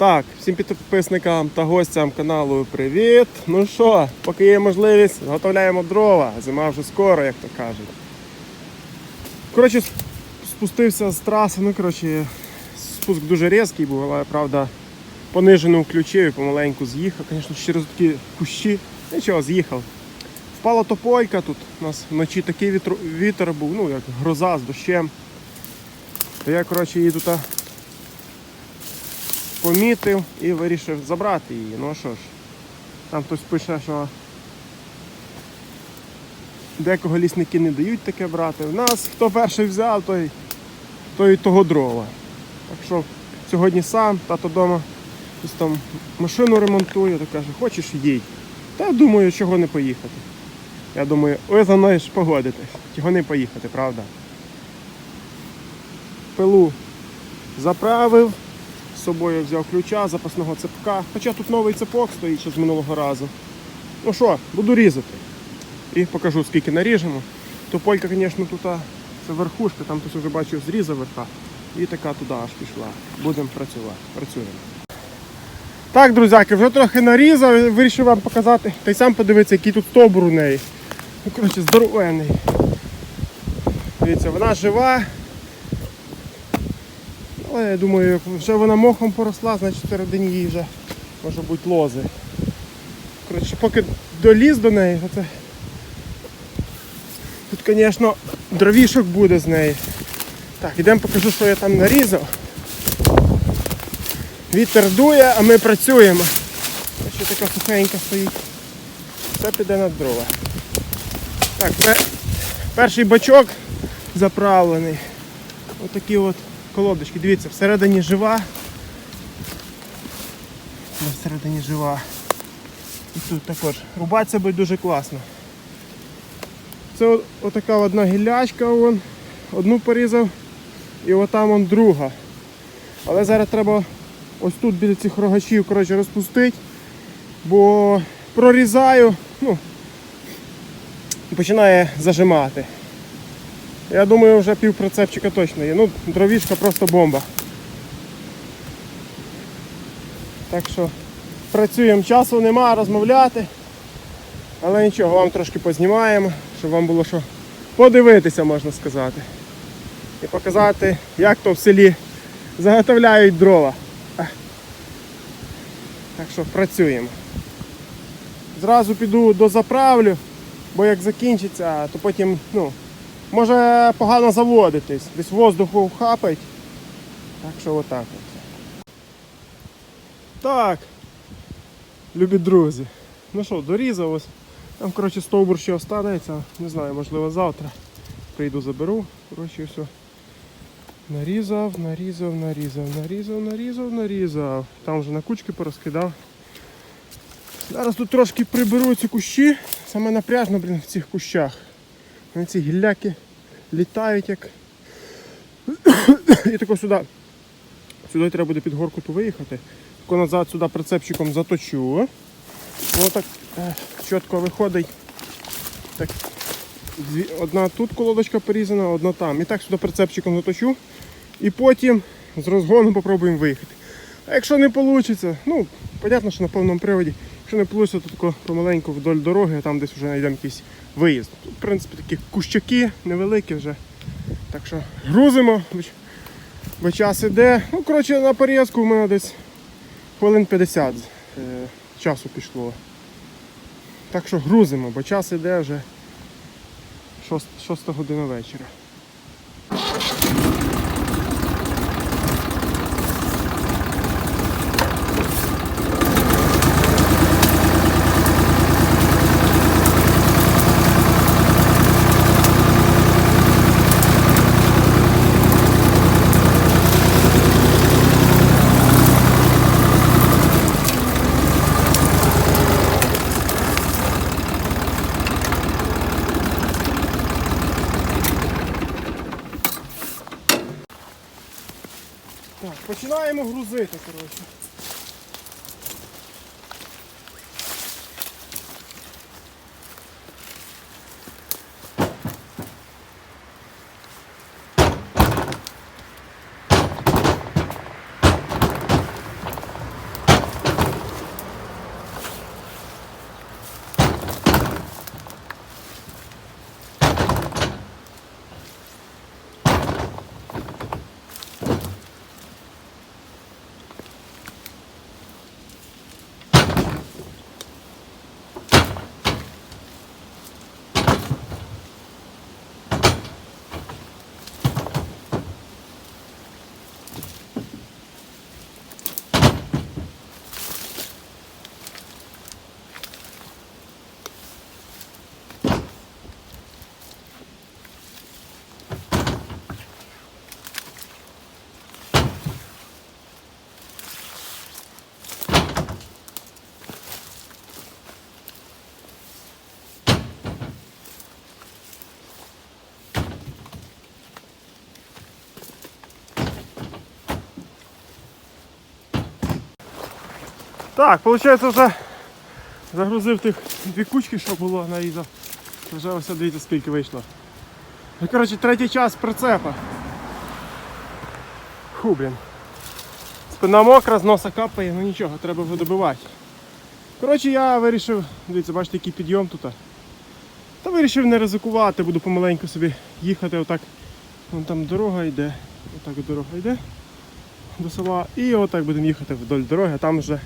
Так, всім підписникам та гостям каналу привіт. Ну що, поки є можливість, зготовляємо дрова. Зима вже скоро, як то кажуть. Коротше, спустився з траси, ну коротше, спуск дуже різкий був, але правда понижено включив і помаленьку з'їхав. Звісно, через такі кущі. Нічого, з'їхав. Впала топойка тут. У нас вночі такий вітер, вітер був, ну як гроза з дощем. То я, коротше, їду та помітив і вирішив забрати її. Ну а що ж, там хтось пише, що декого лісники не дають таке брати. У нас хто перший взяв, той, той того дрова. Так що сьогодні сам, тато вдома там машину ремонтує, то каже, хочеш їдь. Та думаю, чого не поїхати. Я думаю, ой, за мною ж погодитесь. Чого не поїхати, правда? Пилу заправив, з собою взяв ключа, запасного цепка. Хоча тут новий цепок стоїть ще з минулого разу. Ну що, буду різати. І покажу, скільки наріжемо. Тополька, звісно, тут це верхушка, там хтось вже бачив зрізав верха. І така туди аж пішла. Будемо працювати. Працюємо. Так, друзяки, вже трохи нарізав, вирішив вам показати. Та й сам подивитися, який тут стовбур у неї. Ну, коротше, здоровенний. Дивіться, вона жива. Але я думаю, як вже вона мохом поросла, значить всередині її вже може бути лози. Коротше, поки доліз до неї, то це тут, звісно, дровішок буде з неї. Так, ідемо покажу, що я там нарізав. Вітер дує, а ми працюємо. Ще така сухенька стоїть. Все піде на дрова. Так, пе- перший бачок заправлений. Отакі от колодочки. Дивіться, всередині жива. Всередині жива. І тут також. Рубатися буде дуже класно. Це от, отака одна гілячка, вон. одну порізав і отам он друга. Але зараз треба ось тут біля цих рогачів коротше, розпустити, бо прорізаю, ну, і починає зажимати. Я думаю, вже пів прицепчика точно є. Ну, дровішка просто бомба. Так що працюємо, часу нема розмовляти. Але нічого, вам трошки познімаємо, щоб вам було що подивитися, можна сказати. І показати, як то в селі заготовляють дрова. Так що працюємо. Зразу піду дозаправлю, бо як закінчиться, то потім, ну, може погано заводитись, десь воздуху хапать. Так що отак от. Так, любі друзі. Ну що, дорізав ось. Там, коротше, стовбур ще останеться. Не знаю, можливо, завтра прийду заберу. Коротше, все. Нарізав, нарізав, нарізав, нарізав, нарізав, нарізав. Там вже на кучки порозкидав. Зараз тут трошки приберу ці кущі. Саме напряжно, блін, в цих кущах. Ці гілляки літають як. І тако сюди. Сюди треба буде під горку ту виїхати. Тако назад сюди прицепчиком заточу. Воно так е, чітко виходить. Так, одна тут колодочка порізана, одна там. І так сюди прицепчиком заточу. І потім з розгону попробуємо виїхати. А якщо не вийде, ну, понятно, що на повному приводі, якщо не вийде, то тако помаленьку вдоль дороги, а там десь вже знайдемо якийсь виїзд. Тут, в принципі, такі кущаки невеликі вже. Так що грузимо, бо- час іде. Ну, коротше, на порізку в мене десь хвилин 50 е, часу пішло. Так що грузимо, бо час іде вже 6, 6 година вечора. Так, виходить, вже загрузив тих дві кучки, що було, нарізав. Вже ось дивіться, скільки вийшло. Ну, коротше, третій час прицепа. Фу, блін. Спина мокра, з носа капає, ну нічого, треба вже добивати. Коротше, я вирішив, дивіться, бачите, який підйом тут. Та вирішив не ризикувати, буду помаленьку собі їхати отак. Вон там дорога йде. Отак дорога йде до села. І отак будемо їхати вдоль дороги, а там вже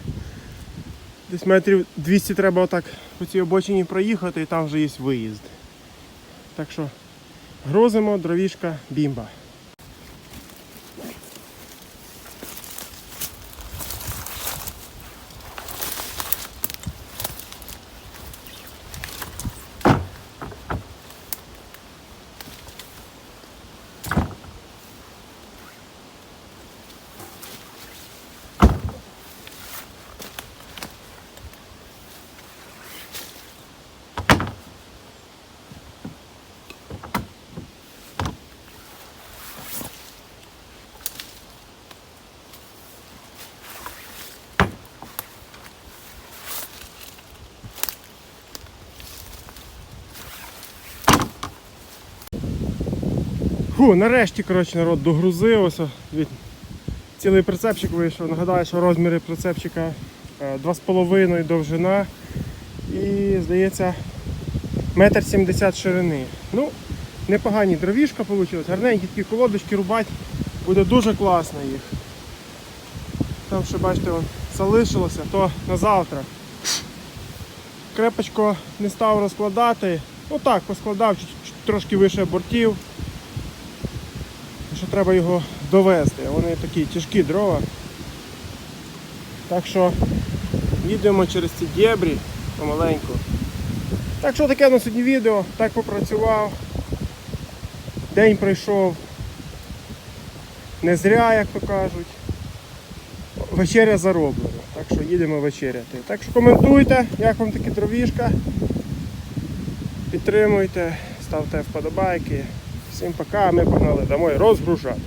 десь метрів 200 треба отак по цій обочині проїхати і там вже є виїзд. Так що грозимо, дровішка, бімба. Фу, нарешті, коротше, народ догрузив. Ось, о, від... Цілий прицепчик вийшов. Нагадаю, що розміри прицепчика е, 2,5 довжина і, здається, метр сімдесят ширини. Ну, непогані дровішка вийшла, гарненькі такі колодочки рубати, буде дуже класно їх. Там ще бачите, вон, залишилося, то на завтра. Крепочко не став розкладати. Отак поскладав трошки вище бортів. Що треба його довести. Вони такі тяжкі дрова. Так що їдемо через ці дєбрі помаленьку. Так що таке на сьогодні відео, так попрацював. День пройшов не зря, як то кажуть. Вечеря зароблена. Так що їдемо вечеряти. Так що коментуйте, як вам такі дровішка. Підтримуйте, ставте вподобайки. Всім пока, ми погнали домой розгружати.